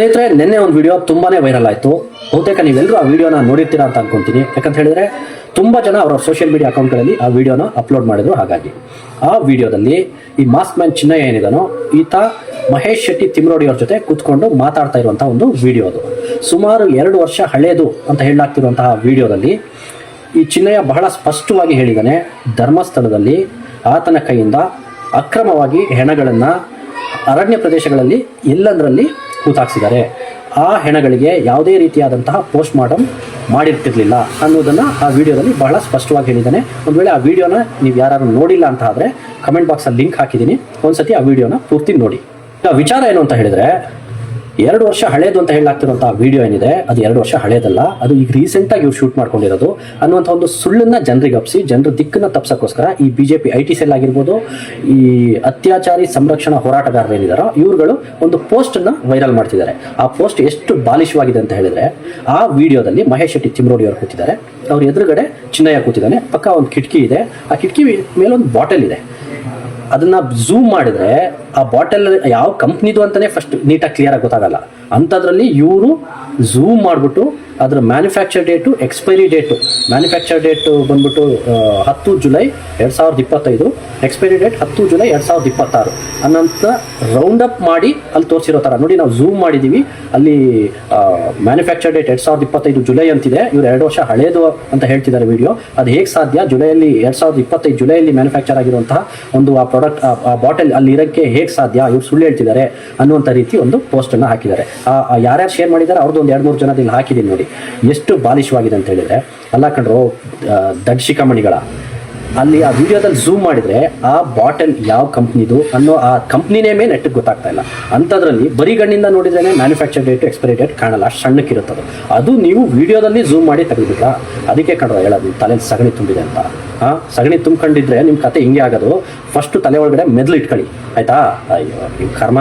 ಸ್ನೇಹಿತರೆ, ನಿನ್ನೆ ಒಂದು ವಿಡಿಯೋ ತುಂಬಾನೇ ವೈರಲ್ ಆಯಿತು. ಬಹುತೇಕ ನೀವೆಲ್ಲರೂ ಆ ವಿಡಿಯೋನ ನೋಡಿರ್ತೀರಾ ಅಂತ ಅನ್ಕೊಂತೀನಿ. ಯಾಕಂತ ಹೇಳಿದ್ರೆ, ತುಂಬ ಜನ ಅವರ ಸೋಷಿಯಲ್ ಮೀಡಿಯಾ ಅಕೌಂಟ್ಗಳಲ್ಲಿ ಆ ವಿಡಿಯೋನ ಅಪ್ಲೋಡ್ ಮಾಡಿದ್ರು. ಹಾಗಾಗಿ, ಆ ವಿಡಿಯೋದಲ್ಲಿ ಈ ಮಾಸ್ಕ್ ಮ್ಯಾನ್ ಚಿನ್ನಯ್ಯ ಏನಿದಾನೋ, ಈತ ಮಹೇಶ್ ಶೆಟ್ಟಿ ತಿಮ್ರೋಡಿ ಅವ್ರ ಜೊತೆ ಕೂತ್ಕೊಂಡು ಮಾತಾಡ್ತಾ ಇರುವಂತಹ ಒಂದು ವಿಡಿಯೋ ಅದು. ಸುಮಾರು ಎರಡು ವರ್ಷ ಹಳೆಯದು ಅಂತ ಹೇಳಲಾಗ್ತಿರುವಂತಹ ವಿಡಿಯೋದಲ್ಲಿ ಈ ಚಿನ್ನಯ್ಯ ಬಹಳ ಸ್ಪಷ್ಟವಾಗಿ ಹೇಳಿದಾನೆ, ಧರ್ಮಸ್ಥಳದಲ್ಲಿ ಆತನ ಕೈಯಿಂದ ಅಕ್ರಮವಾಗಿ ಹೆಣಗಳನ್ನು ಅರಣ್ಯ ಪ್ರದೇಶಗಳಲ್ಲಿ ಎಲ್ಲಂದರಲ್ಲಿ ಹೂತಾಕ್ಸಿದ್ದಾರೆ ಆ ಹೆಣಗಳಿಗೆ ಯಾವುದೇ ರೀತಿಯಾದಂತಹ ಪೋಸ್ಟ್ ಮಾರ್ಟಮ್ ಮಾಡಿರ್ತಿರ್ಲಿಲ್ಲ ಅನ್ನೋದನ್ನು ಆ ವಿಡಿಯೋದಲ್ಲಿ ಬಹಳ ಸ್ಪಷ್ಟವಾಗಿ ಹೇಳಿದ್ದಾನೆ. ಒಂದು ವೇಳೆ ಆ ವಿಡಿಯೋನ ನೀವು ಯಾರು ನೋಡಿಲ್ಲ ಅಂತ ಆದರೆ ಕಮೆಂಟ್ ಬಾಕ್ಸಲ್ಲಿ ಲಿಂಕ್ ಹಾಕಿದ್ದೀನಿ. ಒಂದ್ಸತಿ ಆ ವಿಡಿಯೋನ ಪೂರ್ತಿ ನೋಡಿ. ವಿಚಾರ ಏನು ಅಂತ ಹೇಳಿದ್ರೆ ಎರಡು ವರ್ಷ ಹಳೇದು ಅಂತ ಹೇಳಲಾಗ್ತಿರುವಂತಹ ವಿಡಿಯೋ ಏನಿದೆ, ಅದು ಎರಡು ವರ್ಷ ಹಳೇದಲ್ಲ, ಅದು ಈಗ ರೀಸೆಂಟ್ ಆಗಿ ಇವ್ರು ಶೂಟ್ ಮಾಡ್ಕೊಂಡಿರೋದು. ಅನ್ನುವಂಥ ಒಂದು ಸುಳ್ಳನ್ನ ಜನರಿಗೆ ಅಪ್ಸಿ ಜನರ ದಿಕ್ಕನ್ನ ತಪ್ಸಕ್ಕೋಸ್ಕರ ಈ ಬಿಜೆಪಿ ಐ ಟಿ ಸೆಲ್ ಆಗಿರ್ಬೋದು, ಈ ಅತ್ಯಾಚಾರಿ ಸಂರಕ್ಷಣಾ ಹೋರಾಟಗಾರರು ಏನಿದಾರೋ, ಇವ್ರುಗಳು ಒಂದು ಪೋಸ್ಟ್ ಅನ್ನ ವೈರಲ್ ಮಾಡ್ತಿದ್ದಾರೆ. ಆ ಪೋಸ್ಟ್ ಎಷ್ಟು ಬಾಲಿಶವಾಗಿದೆ ಅಂತ ಹೇಳಿದ್ರೆ, ಆ ವಿಡಿಯೋದಲ್ಲಿ ಮಹೇಶ್ ಶೆಟ್ಟಿ ಚಿಮ್ರೋಡಿ ಅವರು ಕೂತಿದ್ದಾರೆ. ಅವ್ರ ಎದುರುಗಡೆ ಚಿನ್ನಯ್ಯ ಕೂತಿದ್ದಾನೆ. ಪಕ್ಕ ಒಂದು ಕಿಟಕಿ ಇದೆ. ಆ ಕಿಟಕಿ ಮೇಲೆ ಒಂದು ಬಾಟಲ್ ಇದೆ. ಅದನ್ನ ಝೂಮ್ ಮಾಡಿದ್ರೆ ಆ ಬಾಟಲ್ ಯಾವ ಕಂಪ್ನಿದು ಅಂತಾನೆ ಫಸ್ಟ್ ನೀಟಾಗಿ ಕ್ಲಿಯರ್ ಆಗಿ ಗೊತ್ತಾಗಲ್ಲ. ಅಂಥದ್ರಲ್ಲಿ ಇವರು ಝೂಮ್ ಮಾಡಿಬಿಟ್ಟು ಅದರ manufacture date expiry date manufacture date ಬಂದ್ಬಿಟ್ಟು ಹತ್ತು ಜುಲೈ ಎರಡು ಸಾವಿರದ ಇಪ್ಪತ್ತೈದು ಎಕ್ಸ್ಪೈರಿ ಡೇಟ್ ಹತ್ತು ಜುಲೈ ಎರಡು ಸಾವಿರದ ಇಪ್ಪತ್ತಾರು ಅನ್ನಂತ ರೌಂಡ್ ಅಪ್ ಮಾಡಿ ಅಲ್ಲಿ ತೋರಿಸಿರೋ ಥರ. ನೋಡಿ ನಾವು ಝೂಮ್ ಮಾಡಿದ್ದೀವಿ ಅಲ್ಲಿ ಮ್ಯಾನುಫ್ಯಾಕ್ಚರ್ ಡೇಟ್ ಎರಡು ಸಾವಿರದ ಇಪ್ಪತ್ತೈದು ಜುಲೈ ಅಂತಿದೆ, ಇವ್ರು ಎರಡು ವರ್ಷ ಹಳೇದು ಅಂತ ಹೇಳ್ತಿದ್ದಾರೆ ವಿಡಿಯೋ ಅದು ಹೇಗೆ ಸಾಧ್ಯ? ಜುಲೈಯಲ್ಲಿ, ಎರಡು ಸಾವಿರದ ಇಪ್ಪತ್ತೈದು ಜುಲೈಯಲ್ಲಿ ಮ್ಯಾನುಫ್ಯಾಕ್ಚರ್ ಆಗಿರುವಂತಹ ಒಂದು ಆ ಪ್ರಾಡಕ್ಟ್ ಆ ಬಾಟಲ್ ಅಲ್ಲಿ ಇರೋಕ್ಕೆ ಹೇಗೆ ಸಾಧ್ಯ? ಇವ್ರು ಸುಳ್ಳು ಹೇಳ್ತಿದ್ದಾರೆ ಅನ್ನುವಂಥ ರೀತಿ ಒಂದು ಪೋಸ್ಟನ್ನು ಹಾಕಿದ್ದಾರೆ. ಯಾರ್ಯಾರು ಶೇರ್ ಮಾಡಿದ್ದಾರೆ ಅವ್ರದ್ದು ಒಂದು ಎರಡು ಮೂರು ಜನ ಇಲ್ಲಿ ಹಾಕಿದ್ದೀನಿ ನೋಡಿ. ಎಷ್ಟು ಬಾಲಿಶವಾಗಿದೆ ಅಂತ ಹೇಳಿದ್ರೆ, ಅಲ್ಲ ಕಂಡ್ರು ದಕ್ಷಿಕಮಣಿಗಳ ಅಲ್ಲಿ ಆ ವಿಡಿಯೋದಲ್ಲಿ ಝೂಮ್ ಮಾಡಿದ್ರೆ ಆ ಬಾಟಲ್ ಯಾವ ಕಂಪ್ನಿದು ಅನ್ನೋ ಆ ಕಂಪ್ನಿನೇ ಮೇಲೆ ನೆಟ್ಟಿಗೆ ಗೊತ್ತಾಗ್ತಾ ಇಲ್ಲ. ಅಂಥದ್ರಲ್ಲಿ ಬರೀ ಗಣ್ಣಿಂದ ನೋಡಿದ್ರೆ ಮ್ಯಾನುಫ್ಯಾಕ್ಚರ್ ಡೇಟ್ ಎಕ್ಸ್ಪೈರಿ ಡೇಟ್ ಕಾಣಲ್ಲ, ಅಷ್ಟು ಅದು. ನೀವು ವಿಡಿಯೋದಲ್ಲಿ ಝೂಮ್ ಮಾಡಿ ತೆಗೆದಿಲ್ಲ ಅದಕ್ಕೆ ಕಣ್ರ ಹೇಳೋದು ತಲೆಯಲ್ಲಿ ಸಗಣಿ ತುಂಬಿದೆ ಅಂತ. ಹಾಂ, ಸಗಣಿ ತುಂಬ್ಕೊಂಡಿದ್ರೆ ನಿಮ್ಮ ಕತೆ ಹಿಂಗೆ ಆಗೋದು. ಫಸ್ಟ್ ತಲೆ ಒಳಗಡೆ ಮೆದ್ಲು ಇಟ್ಕೊಳ್ಳಿ. ಆಯ್ತಾ? ಅಯ್ಯೋ ನಿಮ್ಮ ಕರ್ಮ.